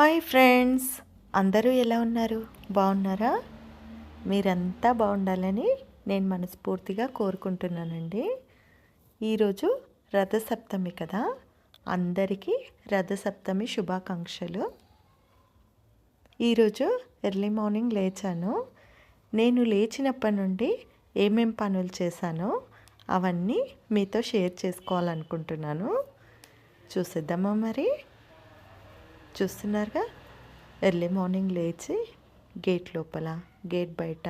Hi friends. అందరూ ఎలా ఉన్నారు? బాగున్నారా? మీరంతా బాగుండాలని నేను మనస్ఫూర్తిగా కోరుకుంటున్నానండి. ఈరోజు రథసప్తమి కదా. అందరికీ రథసప్తమి శుభాకాంక్షలు. ఈరోజు ఎర్లీ మార్నింగ్ లేచాను. నేను లేచినప్పటి నుండి ఏమేం పనులు చేశానో అవన్నీ మీతో షేర్ చేసుకోవాలనుకుంటున్నాను. చూసేద్దామా మరి? చూస్తున్నారుగా? ఎర్లీ మార్నింగ్ లేచి గేట్ లోపల గేట్ బయట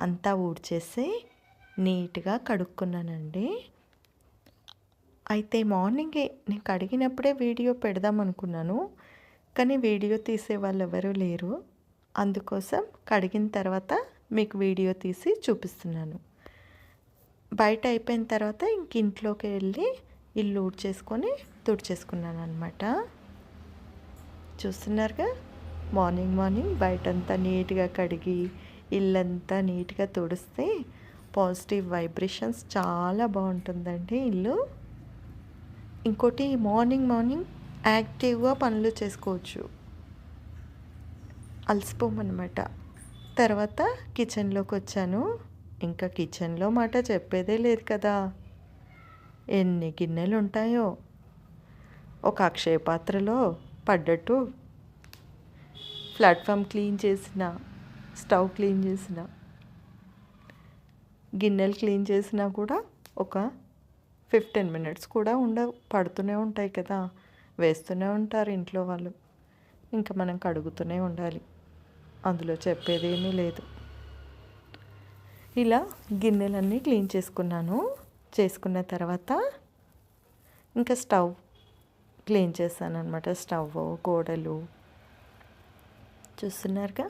అంతా ఊడ్చేసి నీట్గా కడుక్కున్నానండి. అయితే మార్నింగే నేను కడిగినప్పుడే వీడియో పెడదాం అనుకున్నాను. కానీ వీడియో తీసే వాళ్ళు ఎవరూ లేరు. అందుకోసం కడిగిన తర్వాత మీకు వీడియో తీసి చూపిస్తున్నాను. బయట అయిపోయిన తర్వాత ఇంక ఇంట్లోకి వెళ్ళి ఇల్లు ఊడ్చేసుకొని తుడిచేసుకున్నాను అనమాట చూస్తున్నారుగా? మార్నింగ్ మార్నింగ్ బయటంతా నీట్గా కడిగి ఇల్లంతా నీట్గా తుడిస్తే పాజిటివ్ వైబ్రేషన్స్ చాలా బాగుంటుందండి ఇల్లు. ఇంకోటి మార్నింగ్ మార్నింగ్ యాక్టివ్గా పనులు చేసుకోవచ్చు. అలసిపోమన్నమాట. తర్వాత కిచెన్లోకి వచ్చాను. ఇంకా కిచెన్లో మాట చెప్పేదే లేదు కదా. ఎన్ని గిన్నెలు ఉంటాయో ఒక అక్షయ పాత్రలో పడ్డట్టు ప్లాట్ఫామ్ క్లీన్ చేసిన స్టవ్ క్లీన్ చేసిన గిన్నెలు క్లీన్ చేసినా కూడా ఒక ఫిఫ్టీన్ మినిట్స్ కూడా ఉండ పడుతూనే ఉంటాయి కదా. వేస్తూనే ఉంటారు ఇంట్లో వాళ్ళు. ఇంకా మనం కడుగుతూనే ఉండాలి. అందులో చెప్పేదేమీ లేదు. ఇలా గిన్నెలన్నీ క్లీన్ చేసుకున్నాను. చేసుకున్న తర్వాత ఇంకా స్టవ్ క్లీన్ చేశాను అనమాట స్టవ్ గోడలు. చూస్తున్నారుగా?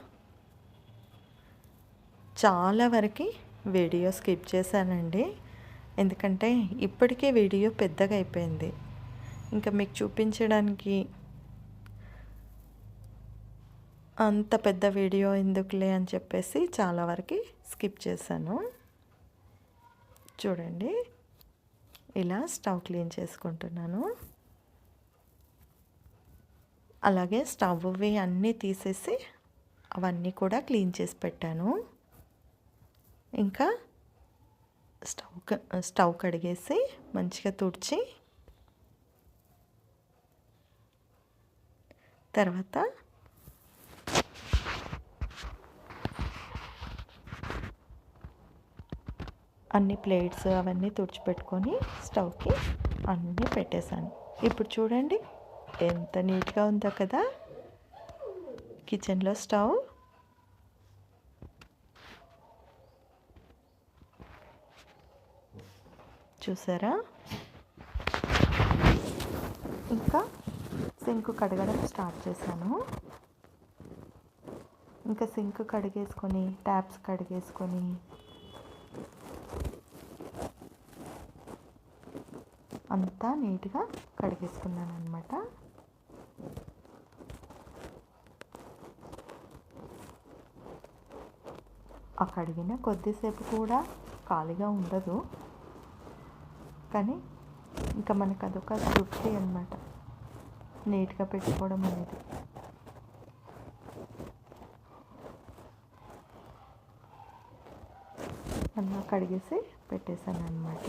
చాలా వరకు వీడియో స్కిప్ చేశానండి. ఎందుకంటే ఇప్పటికే వీడియో పెద్దగా అయిపోయింది. ఇంకా మీకు చూపించడానికి అంత పెద్ద వీడియో ఎందుకులే అని చెప్పేసి చాలా వరకు స్కిప్ చేశాను. చూడండి. ఇలా స్టవ్ క్లీన్ చేసుకుంటున్నాను. అలాగే స్టవ్వి అన్నీ తీసేసి అవన్నీ కూడా క్లీన్ చేసి పెట్టాను. ఇంకా స్టవ్ స్టవ్ కడిగేసి మంచిగా తుడిచి తర్వాత అన్ని ప్లేట్స్ అవన్నీ తుడిచిపెట్టుకొని స్టవ్కి అన్నీ పెట్టేశాను. ఇప్పుడు చూడండి ఎంత నీట్గా ఉందో కదా? కిచెన్లో స్టవ్. చూసారా? ఇంకా సింక్ కడగడం స్టార్ట్ చేశాను. ఇంకా సింక్ కడిగేసుకొని ట్యాప్స్ కడిగేసుకొని. అంతా నీట్గా కడిగేసుకున్నాను అనమాట ఆ కడిగిన కొద్దిసేపు కూడా ఖాళీగా ఉండదు. కానీ ఇంకా మనకు అదొక తృప్తి అనమాట నీట్గా పెట్టుకోవడం అనేది. అలా కడిగేసి పెట్టేశాను అనమాట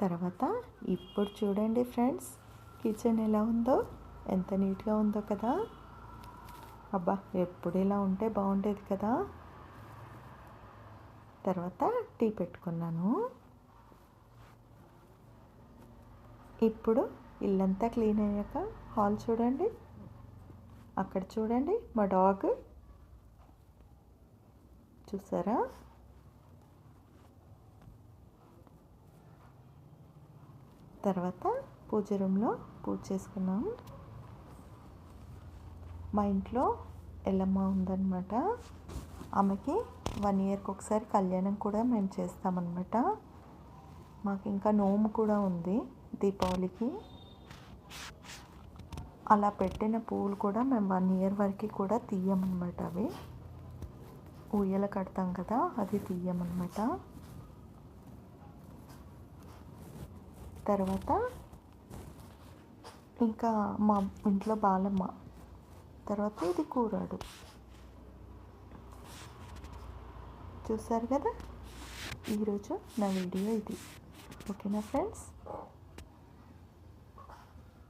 తర్వాత ఇప్పుడు చూడండి ఫ్రెండ్స్ కిచెన్ ఎలా ఉందో ఎంత నీట్గా ఉందో కదా. అబ్బా ఎప్పుడు ఇలా ఉంటే బాగుండేది కదా. తర్వాత టీ పెట్టుకున్నాను. ఇప్పుడు ఇల్లంతా క్లీన్ అయ్యాక హాల్ చూడండి. అక్కడ చూడండి మా డాగ్. చూసారా? తర్వాత పూజ రూమ్లో పూజ చేసుకున్నాము. మా ఇంట్లో ఎల్లమ్మ ఉందన్నమాట. ఆమెకి వన్ ఇయర్కి ఒకసారి కళ్యాణం కూడా మేము చేస్తామన్నమాట. మాకు ఇంకా నోము కూడా ఉంది దీపావళికి. అలా పెట్టిన పువ్వులు కూడా మేము వన్ ఇయర్ వరకు కూడా తీయమన్నమాట అవి. ఉయ్యల కడతాం కదా అది తీయమన్నమాట. తర్వాత ఇంకా మా ఇంట్లో బాలమ్మ. తర్వాత ఇది కూరాడు. చూసారు కదా? ఈరోజు నా వీడియో ఇది. ఓకేనా ఫ్రెండ్స్?